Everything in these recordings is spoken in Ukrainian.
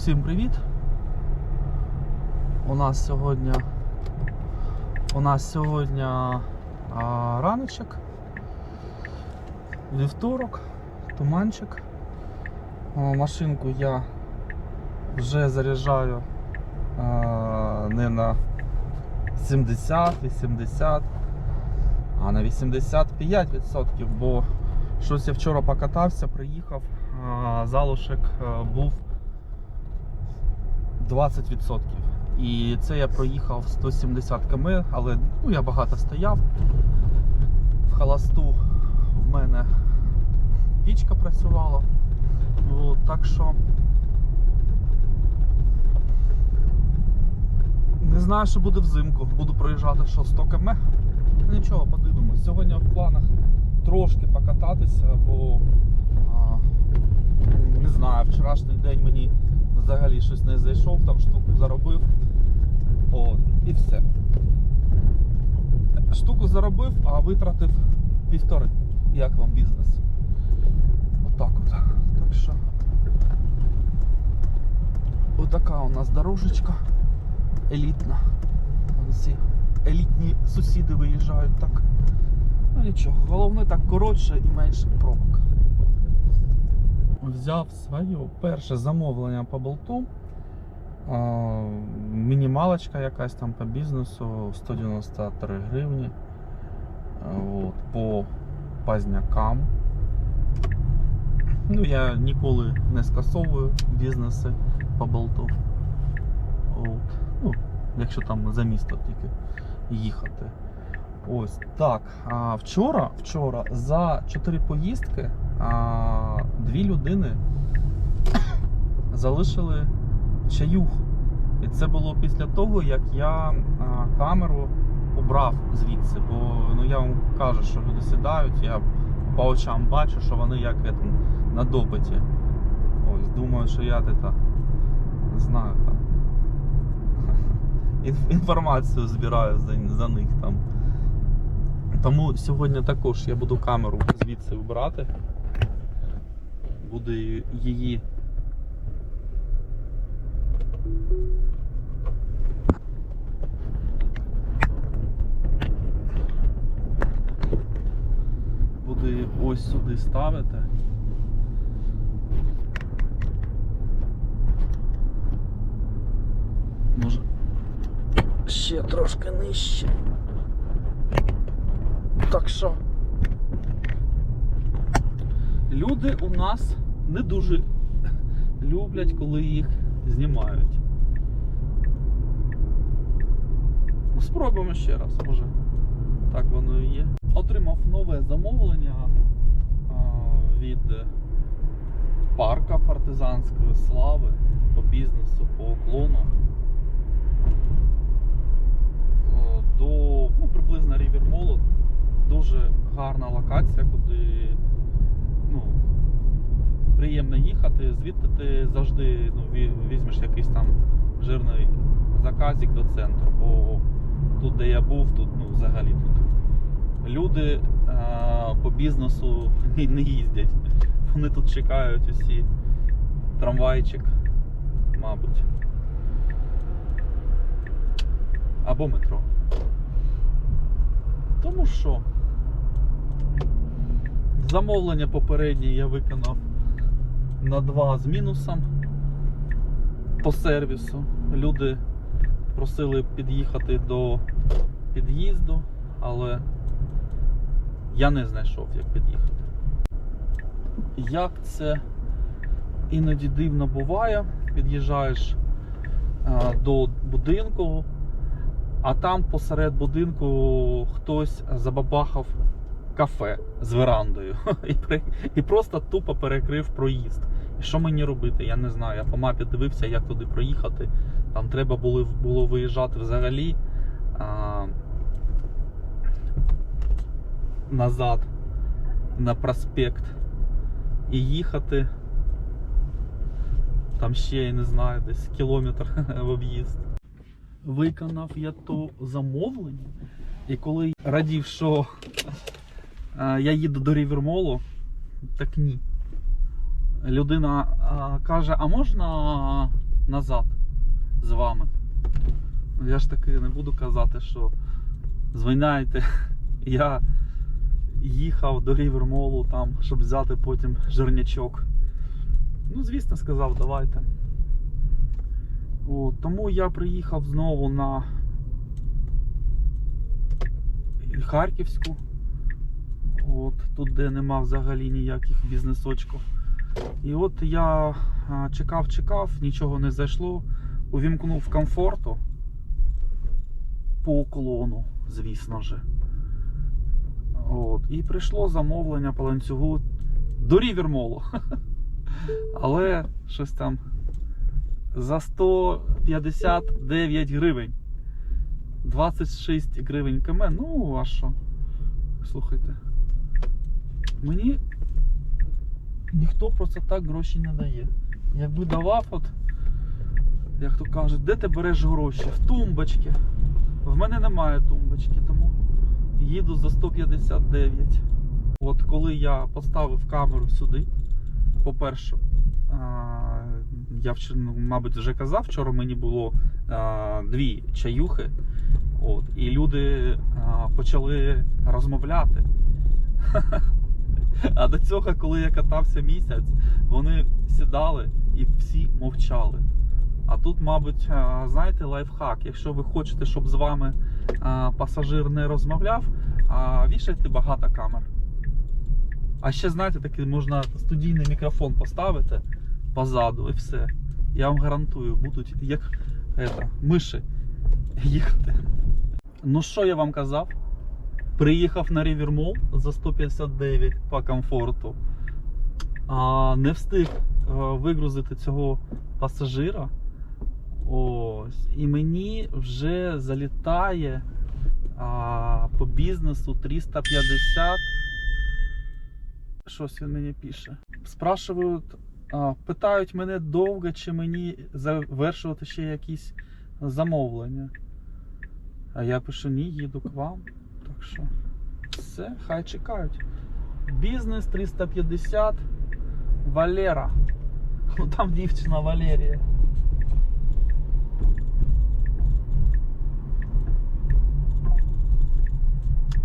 Всім привіт! У нас сьогодні у нас сьогодні а, раночок, вівторок, туманчик. А, машинку я вже заряджаю а, не на 70-80, а на 85%, бо щось я вчора покатався, приїхав, а, залишок був 20%. І це я проїхав 170 км, але ну, я багато стояв. В холосту в мене пічка працювала. Ну, так що не знаю, що буде взимку. Буду проїжджати що 100 км. Нічого, подивимось. Сьогодні в планах трошки покататися, бо а, не знаю, вчорашній день мені взагалі щось не зайшов, там штуку заробив. От, і все. Штуку заробив, а витратив півтори. Як вам бізнес? Отак от. Так що. Отака у нас дорожечка елітна. Вон ці елітні сусіди виїжджають так. Ну нічого, головне так коротше і менше пробок взяв своє перше замовлення по болту. Мінімалочка якась там по бізнесу 193 гривні. От, по пазнякам. Ну, я ніколи не скасовую бізнеси по болту. От. Ну, якщо там за місто тільки їхати. Ось так. А вчора, вчора за 4 поїздки дві людини залишили чаюху. І це було після того, як я камеру убрав звідси. Бо ну, я вам кажу, що люди сідають, я по очам бачу, що вони як это, на допиті. Ось, думаю, що я не знаю там. Інформацію збираю за, за них там. Тому сьогодні також я буду камеру звідси вибирати. Буду її. Буду її ось сюди ставити. Може ще трошки нижче. Так що люди у нас не дуже люблять, коли їх знімають. Ну, спробуємо ще раз, може. Так воно і є. Отримав нове замовлення від парка партизанської слави по бізнесу, по уклону. До ну, приблизно Рівер дуже гарна локація, куди приємно їхати. Звідти ти завжди ну, візьмеш якийсь там жирний заказик до центру. Бо тут, де я був, тут ну, взагалі тут люди е, по бізнесу не, не їздять. Вони тут чекають усі трамвайчик, мабуть. Або метро. Тому що замовлення попереднє я виконав на 2 з мінусом по сервісу. Люди просили під'їхати до під'їзду, але я не знайшов, як під'їхати. Як це іноді дивно буває, під'їжджаєш до будинку, а там посеред будинку хтось забабахав кафе з верандою і, і просто тупо перекрив проїзд. І що мені робити? Я не знаю. Я по мапі дивився, як туди проїхати. Там треба було, було виїжджати взагалі а, назад на проспект і їхати. Там ще, я не знаю, десь кілометр в об'їзд. Виконав я то замовлення, і коли радів, що я їду до Рівермолу, так ні. Людина каже: а можна назад з вами. Ну, Я ж таки не буду казати, що звиняйте. Я їхав до Рівермолу там, щоб взяти потім жирнячок. Ну, звісно, сказав, давайте. От, тому я приїхав знову на Харківську. От, тут, де нема взагалі ніяких бізнесочків. І от я чекав, чекав, нічого не зайшло. Увімкнув комфорту по уклону, звісно ж. От. І прийшло замовлення по ланцюгу до Рівермолу. Але щось там за 159 гривень. 26 гривень км. Ну, а що? Слухайте. Мені ніхто просто так гроші не дає. Якби давав, от, як то кажуть, де ти береш гроші? В тумбочки. В мене немає тумбочки, тому їду за 159. От коли я поставив камеру сюди, по-перше, я ну, мабуть, вже казав, вчора мені було дві чаюхи. От, і люди почали розмовляти. А до цього, коли я катався місяць, вони сідали і всі мовчали. А тут, мабуть, знаєте, лайфхак. Якщо ви хочете, щоб з вами пасажир не розмовляв, вішайте багато камер. А ще, знаєте, такий можна студійний мікрофон поставити позаду і все. Я вам гарантую, будуть як это, миші їхати. Ну що я вам казав? Приїхав на Рівермол за 159 по комфорту. А, не встиг вигрузити цього пасажира. Ось. І мені вже залітає а, по бізнесу 350. Щось він мені пише. Спрашивають, а, питають мене довго, чи мені завершувати ще якісь замовлення. А я пишу, ні, їду к вам. Що все, хай чекають. Бізнес 350 Валера. Ну там дівчина Валерія.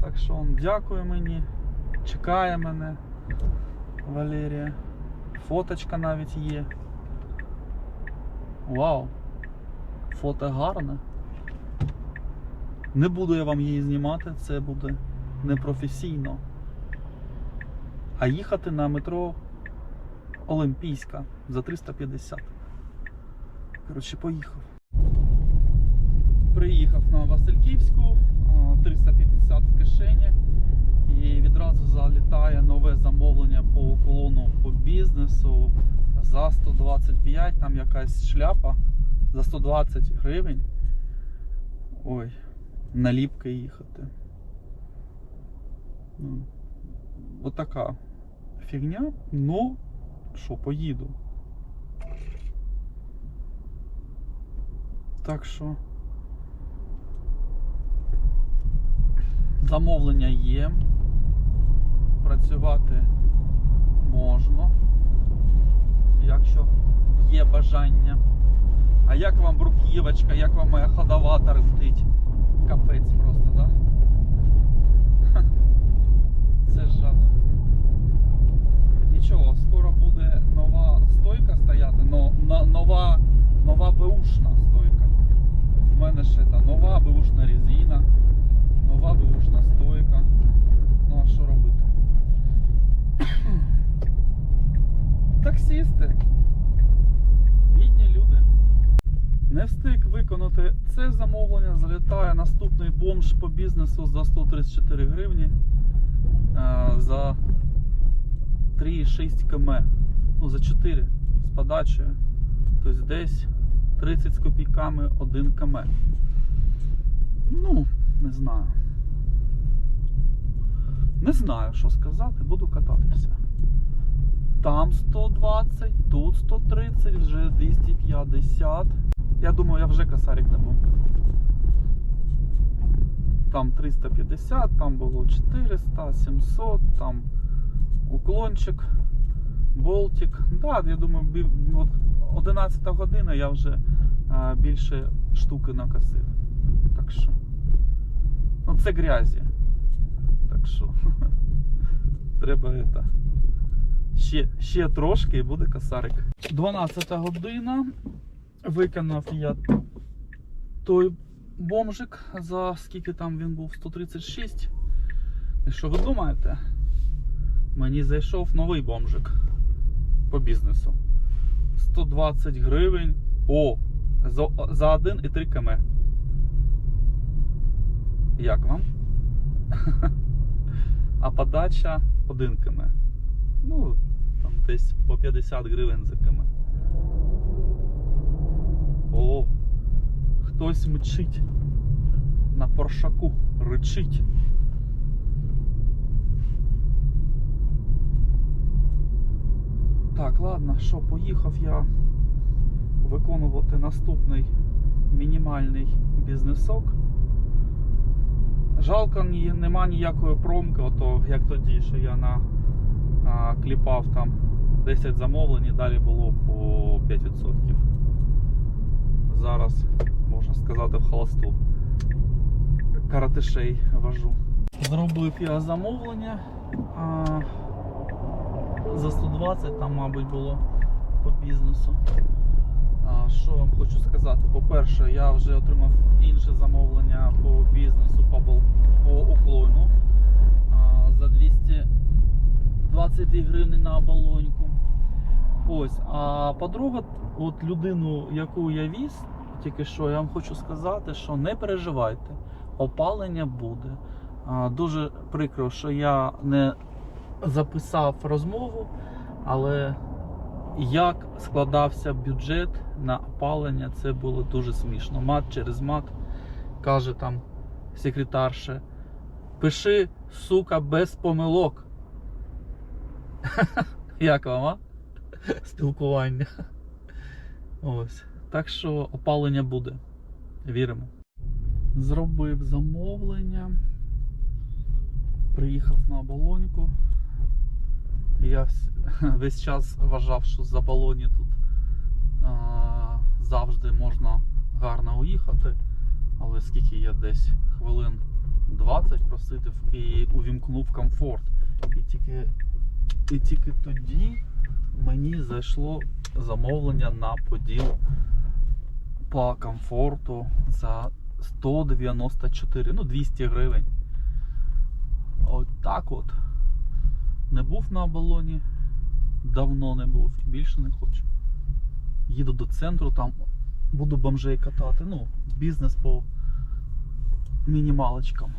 Так що он дякує мені, чекає мене Валерія. Фоточка навіть є. Вау! Фото гарне. Не буду я вам її знімати, це буде непрофесійно. А їхати на метро Олімпійська за 350. Коротше, поїхав. Приїхав на Васильківську, 350 в кишені. І відразу залітає нове замовлення по уклону по бізнесу за 125, там якась шляпа за 120 гривень. Ой, наліпки їхати. Ну, Отака фігня, ну, що, поїду. Так що. Замовлення є. Працювати можна, якщо є бажання. А як вам бруківочка, як вам моя ходова тремтить? Капець просто, да? Це жах. Нічого, скоро буде нова стойка стояти, но, но, нова, нова беушна стойка. У мене ще та нова беушна резина, нова беушна стойка. Ну а що робити? Таксісти. Бідні люди. Не встиг виконати це замовлення, залітає наступний бомж по бізнесу за 134 гривні е, за 3,6 км. Ну, за 4 з подачею. Тобто десь 30 з копійками 1 км. Ну, не знаю. Не знаю, що сказати, буду кататися. Там 120, тут 130, вже 250. Я думаю, я вже косарик не бомбив. Там 350, там було 400, 700, там уклончик, болтик. Да, я думаю, от 11 година я вже більше штуки накосив. Так що. Ну це грязі. Так що. Треба это. Ще, ще трошки і буде косарик. 12 година. Виконав я той бомжик за скільки там він був? 136. І що ви думаєте? Мені зайшов новий бомжик по бізнесу. 120 гривень. О! За, за 1,3 км. Як вам? А подача 1 км. Ну, там десь по 50 гривень за км. О! Хтось мчить на поршаку, ричить. Так, ладно, що, поїхав я виконувати наступний мінімальний бізнесок. Жалко, ні, нема ніякої промки, ото як тоді, що я на а, кліпав там 10 замовлень і далі було по 5%. Зараз, можна сказати, в холосту каратишей вожу. Зробив я замовлення. А, за 120 там, мабуть, було по бізнесу. А, що вам хочу сказати? По-перше, я вже отримав інше замовлення по бізнесу по, по уклону а, за 220 гривень на оболоньку. Ось, а по-друге, от людину, яку я віз, тільки що я вам хочу сказати, що не переживайте, опалення буде. Дуже прикро, що я не записав розмову, але як складався бюджет на опалення, це було дуже смішно. Мат через мат каже там секретарша. Пиши, сука, без помилок. Як вам, а? Спілкування. Ось. Так що опалення буде. Віримо. Зробив замовлення. Приїхав на оболоньку. Я весь час вважав, що за балоні тут а, завжди можна гарно уїхати. Але скільки я десь хвилин 20 просидів і увімкнув комфорт. І тільки, і тільки тоді мені зайшло замовлення на поділ по комфорту за 194, ну 200 гривень. От так от. Не був на оболоні, давно не був і більше не хочу. Їду до центру, там буду бомжей катати. Ну, бізнес по мінімалочкам.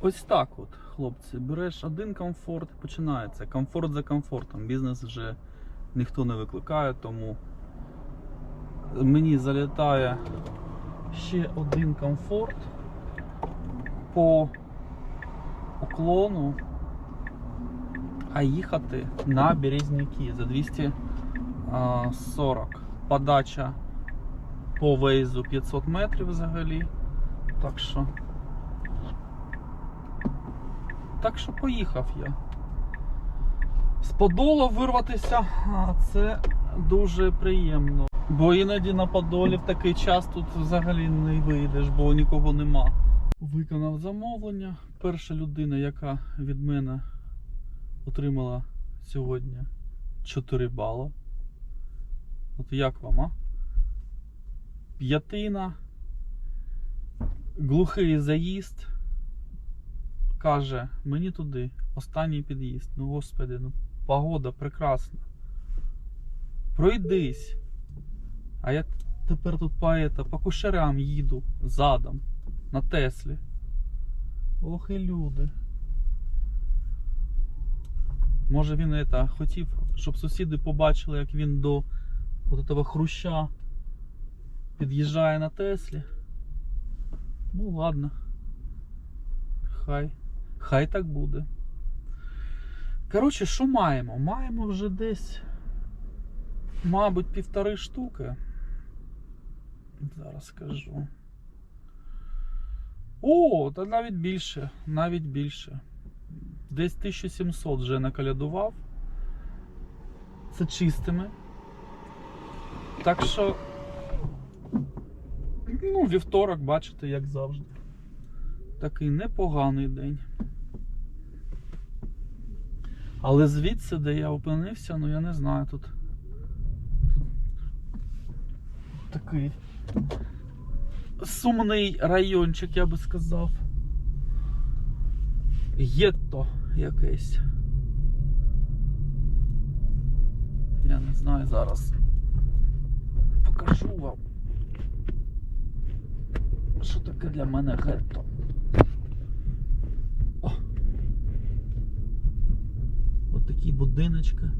Ось так от, хлопці, береш один комфорт, починається. Комфорт за комфортом. Бізнес вже ніхто не викликає, тому мені залітає ще один комфорт по уклону, а їхати на Березняки за 240. Подача по вейзу 500 метрів взагалі. Так що. Так що поїхав я. З Подола вирватися, це дуже приємно. Бо іноді на Подолі в такий час тут взагалі не вийдеш, бо нікого нема. Виконав замовлення. Перша людина, яка від мене отримала сьогодні 4 бала. От як вам, а? П'ятина, глухий заїзд. Каже, мені туди, останній під'їзд. Ну, господи, ну погода прекрасна. Пройдись. А я тепер тут по, это, по кушерям їду задом на Теслі. Ох і люди. Може він это, хотів, щоб сусіди побачили, як він до от этого хруща під'їжджає на Теслі. Ну ладно. Хай. Хай так буде. Коротше, що маємо? Маємо вже десь, мабуть, півтори штуки. Зараз скажу. О, та навіть більше, навіть більше. Десь 1700 вже накалядував. Це чистими. Так що, ну, вівторок, бачите, як завжди. Такий непоганий день. Але звідси, де я опинився, ну я не знаю, тут, тут такий сумний райончик, я би сказав. Гетто якесь. Я не знаю зараз. Покажу вам. Що таке для мене гетто? О! От такі будиночки.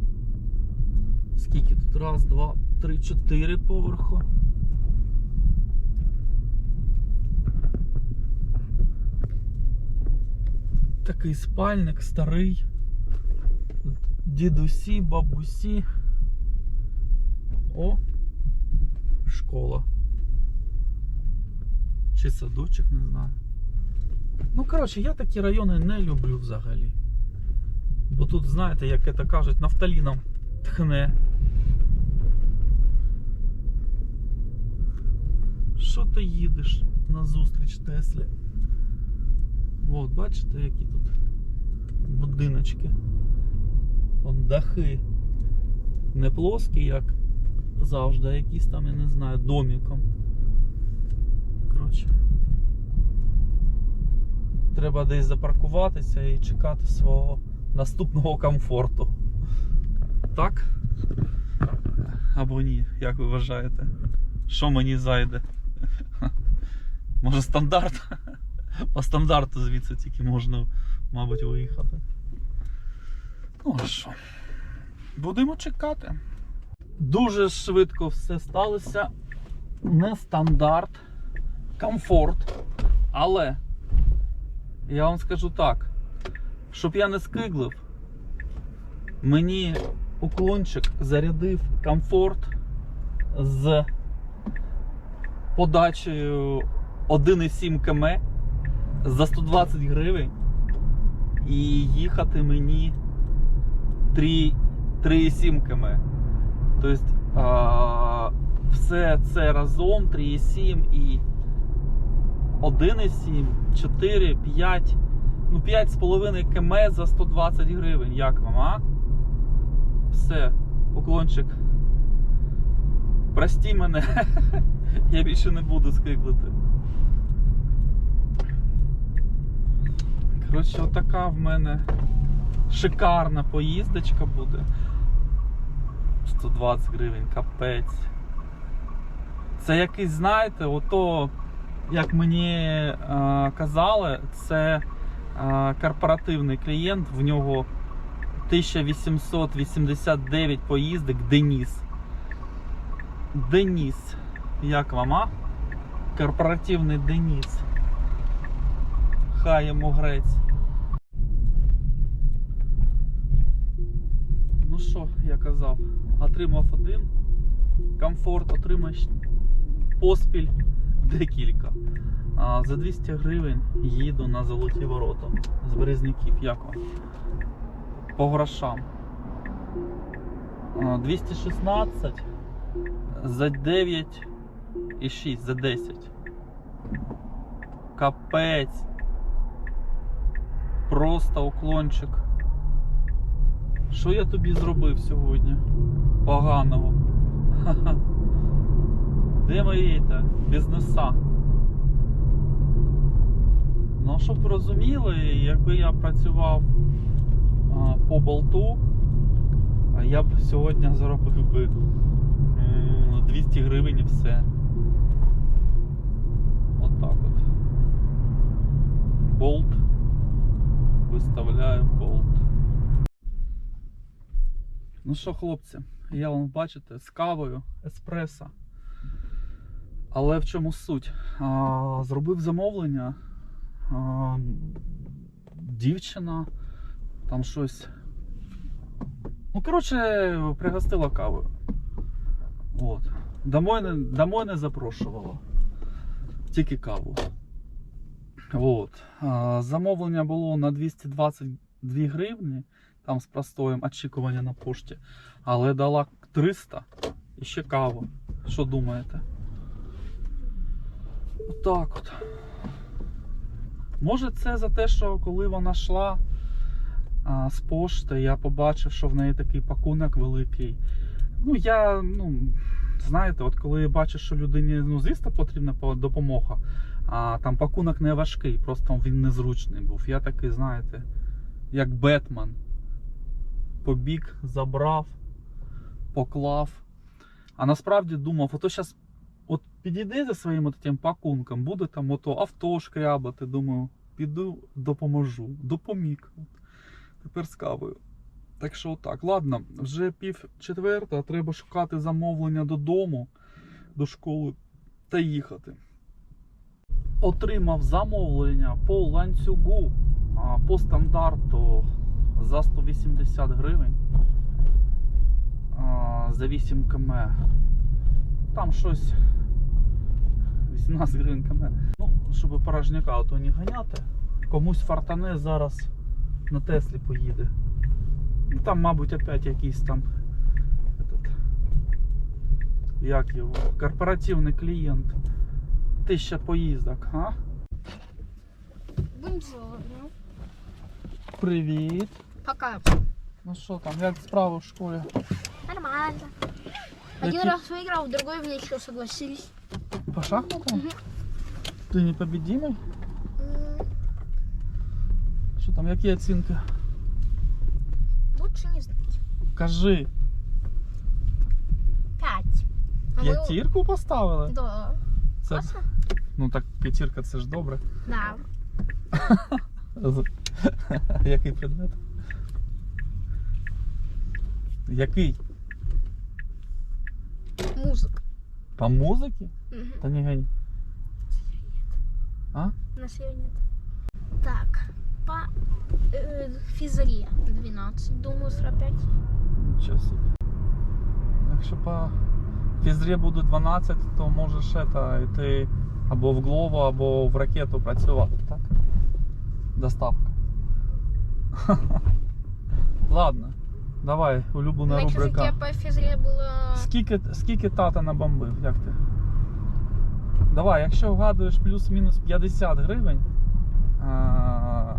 Скільки тут? Раз, два, три, чотири поверху. Такий спальник старий. Дідусі, бабусі. О, школа. Чи садочок, не знаю. Ну, коротше, я такі райони не люблю взагалі. Бо тут, знаєте, як це кажуть, нафталіном тхне. Що ти їдеш на зустріч Теслі? От, бачите, які тут будиночки. Вон дахи. Не плоскі, як завжди, а якісь там, я не знаю, доміком. Коротше. Треба десь запаркуватися і чекати свого наступного комфорту. Так? Або ні, як ви вважаєте? Що мені зайде? Може стандарт? По стандарту звідси тільки можна, мабуть, виїхати. Ну що? Будемо чекати. Дуже швидко все сталося. Не стандарт, комфорт. Але я вам скажу так, щоб я не скиглив, мені уклончик зарядив комфорт з подачею 1,7 км за 120 гривень. І їхати мені 3 3,7 км. Тобто а, все це разом 3,7 і 1,7, 4, 5, ну 5,5 км за 120 гривень. Як вам, а? Все, поклончик. Прості мене, я більше не буду скиглити. Коротше, отака в мене шикарна поїздочка буде. 120 гривень, капець. Це якийсь, знаєте, ото, як мені е, казали, це е, корпоративний клієнт, в нього 1889 поїздок Деніс. Деніс. Як вам, а? Корпоративний Деніс. Йому грець. Ну що, я казав, отримав один, комфорт отримаєш поспіль декілька. А за 200 гривень їду на золоті ворота з Березняків. Як вам? По грошам. 216 за 9 і 6, за 10. Капець. Просто уклончик. Що я тобі зробив сьогодні? Поганого. Де мої та, бізнеса? Ну, щоб розуміли, якби я працював а, по болту, а я б сьогодні заробив би 200 гривень і все. От так от. Болт. Виставляю болт. Ну що, хлопці, я вам бачите з кавою еспресо. Але в чому суть? А, зробив замовлення. А, дівчина там щось. Ну, коротше, пригостила кавою. От. Домой не, домой не запрошувала. Тільки каву. От. Замовлення було на 222 гривні, там з простоєм очікування на пошті, але дала 300 і ще каву. Що думаєте? Отак от. Може, це за те, що коли вона йшла а, з пошти, я побачив, що в неї такий пакунок великий. Ну, я, ну, знаєте, от коли бачиш, що людині ну, звісно, потрібна допомога, а там пакунок не важкий, просто він незручний був. Я такий, знаєте, як Бетмен. Побіг, забрав, поклав. А насправді думав, ото зараз от підійди за своїм от пакунком, буде там ото авто шкрябати. Думаю, піду допоможу. Допоміг. Тепер з кавою. Так що отак. Ладно, вже пів четверта, треба шукати замовлення додому, до школи та їхати. Отримав замовлення по ланцюгу по стандарту за 180 гривень за 8 км. Там щось 18 гривень км. Ну, щоб порожняка ото не ганяти. Комусь фартане зараз на Теслі поїде. Ну там, мабуть, опять якийсь там этот, як його, корпоративний клієнт. Тисяча поїздок, а? Бонжорно. Привіт. Пока. Ну що там, як справи в школі? Нормально. Один Які- раз выиграл, другой в ничего согласились. По шахматам? Мгм. Ти непобедимий? М, Що там, які оцінки? Лучше не знать. Кажи, Пять. А мы- п'ятірку поставили? Да. Це, Классно? ну так, п'ятірка це ж добре. Да. З- Який предмет? Який? Музыка. По музиці? Мгм. Та не гань. А? На севере нет. Так. По э, физре 12. Думаю, 45. Нічого собі. Якщо по фізрі буде 12, то можеш это, йти або в Глово, або в ракету працювати, так? Доставка. Ладно, давай, улюблена На рубрика. языке по физре было... Скільки, скільки тата набомбив, як ти? Давай, якщо вгадуєш плюс-мінус 50 гривень, а,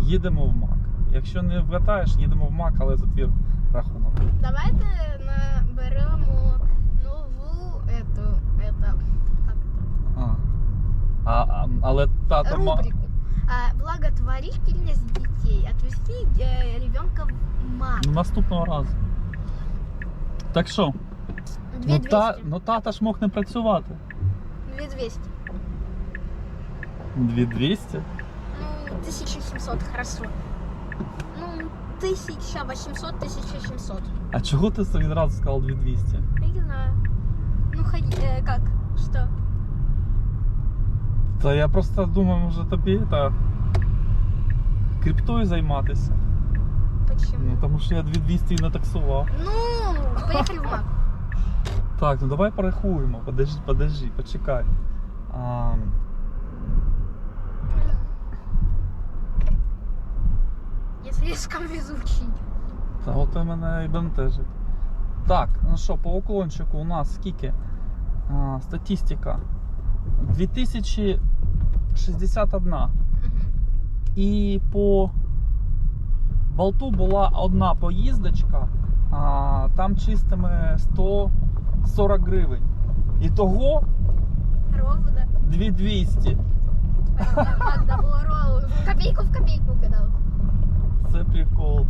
їдемо в МАК. Якщо не вгадаєш, їдемо в МАК, але за твій рахунок. Давайте наберемо А, а, але тато ма... рубрику. А, благотворительность детей. Отвести э, ребенка в мат. Ну, наступного разу. Так що, ну, 2200. та, ну тата ж мог не працювати. 2200. 2200? Ну, 1700, хорошо. Ну, 1800, 1700. А чого ти відразу сказав 2200? Я не знаю. Ну, ходи, э, как? Что? Та я просто думаю, може тобі та, криптою займатися. Почему? Ну, тому що я 2200 і не таксував. Ну, поехали в мак. Так, ну давай порахуємо. Подожди, подожди, почекай. А, Я слишком везучий. та от і мене і бентежить. Так, ну що, по уклончику у нас скільки? А, статистика. 2061. І по болту була одна поїздочка, а там чистими 140 гривень. І того Ровно. 2200. Когда было ровно. Копейку в копейку гадал. Це прикол.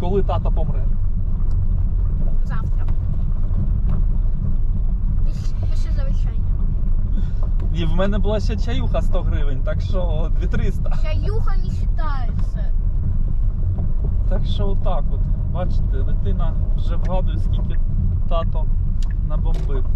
Коли тата помре? Завтра. Пиш- за завещание. І в мене була ще чаюха 100 гривень, так що 2300. Чаюха не вважається. Так що отак от. Бачите, дитина вже вгадує, скільки тато набомбив.